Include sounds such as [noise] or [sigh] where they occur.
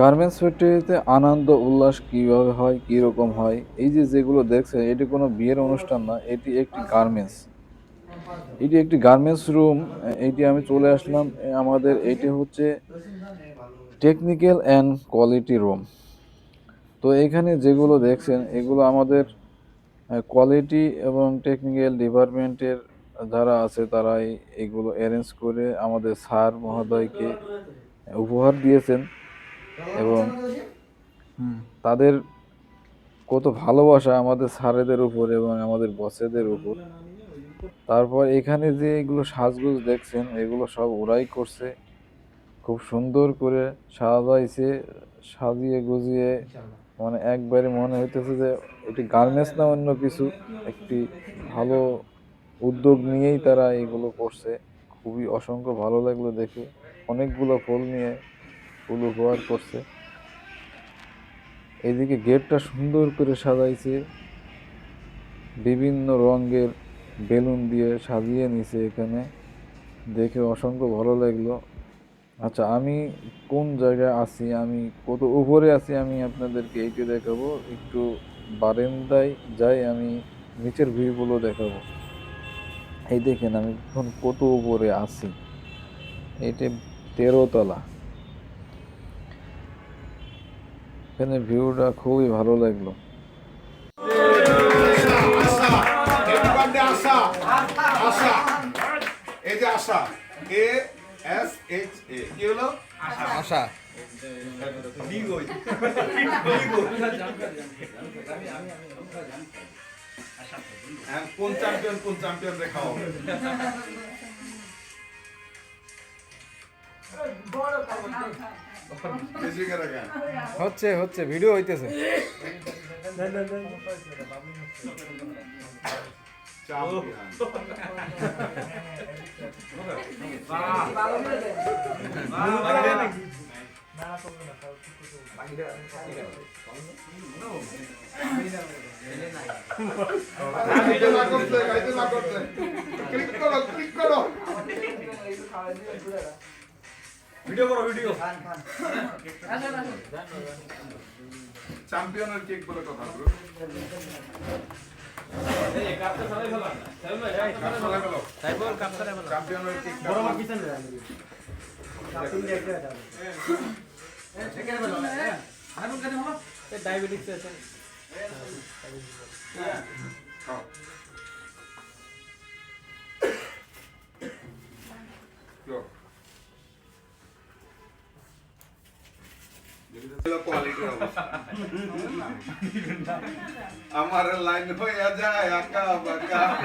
Garments ফ্যাক্টরিতে আনন্দ, উল্লাস কীভাবে হয় কী রকম হয়, এই যে যেগুলো দেখছেন, এটি কোনো বিয়ের অনুষ্ঠান না, এটি একটি গার্মেন্টস। এটি একটি গার্মেন্টস রুম, এটি আমি চলে আসলাম আমাদের, এটি হচ্ছে টেকনিক্যাল অ্যান্ড কোয়ালিটি রুম। তো এখানে যেগুলো দেখছেন, এগুলো আমাদের কোয়ালিটি এবং টেকনিক্যাল ডিপার্টমেন্টের যারা আছে, তারাই এগুলো অ্যারেঞ্জ করে আমাদের স্যার মহোদয়কে উপহার দিয়েছেন। এবং তাদের কত ভালোবাসা আমাদের স্যারেদের উপর এবং আমাদের বসেদের উপর। তারপর এখানে যে এগুলো সাজগোজ দেখছেন, এগুলো সব ওরাই করছে। খুব সুন্দর করে সাজাইছে, সাজিয়ে গুজিয়ে। মানে একবারে মনে হইতেছে যে এটি গার্মেন্টস না অন্য কিছু, একটি ভালো উদ্যোগ নিয়েই তারা এগুলো করছে। খুবই অসংখ্য ভালো লাগল দেখে। অনেকগুলো ফুল নিয়ে ফুল উপহার করছে। এদিকে গেটটা সুন্দর করে সাজাইছে। বিভিন্ন রঙের বেলুন দিয়ে সাজিয়ে নিছে এখানে। দেখে অসংখ্য ভালো লাগল। আচ্ছা আমি কোন জায়গায় আছি? আমি কত উপরে আছি আমি আপনাদেরকে এইটি দেখাবো। একটু বারেন্দায় যাই আমি নিচের ভিউগুলো দেখাবো। এই দেখেন আমি এখন কত উপরে আছি। এইটা তেরো এখানে ভিউটা খুবই ভালো লাগল। যে এস এ হলো কোন চ্যাম্পিয়ন কোন চ্যাম্পিয়ন করে কেন হচ্ছে হচ্ছে, ভিডিও হইতেছে। চ্যাম্পিয়ন গাইতে না করতে গাইতে না করতে ক্লিক করো ক্লিক করো। ভিডিও করো ভিডিও চ্যাম্পিয়নের কেক বলে কথা bro। কাপ ফেলাই ফেলো। চ্যাম্পিয়নের কেক ডায়াবেটিস আছে। [laughs] અમારે લાઈન હોય જાય આકા બકા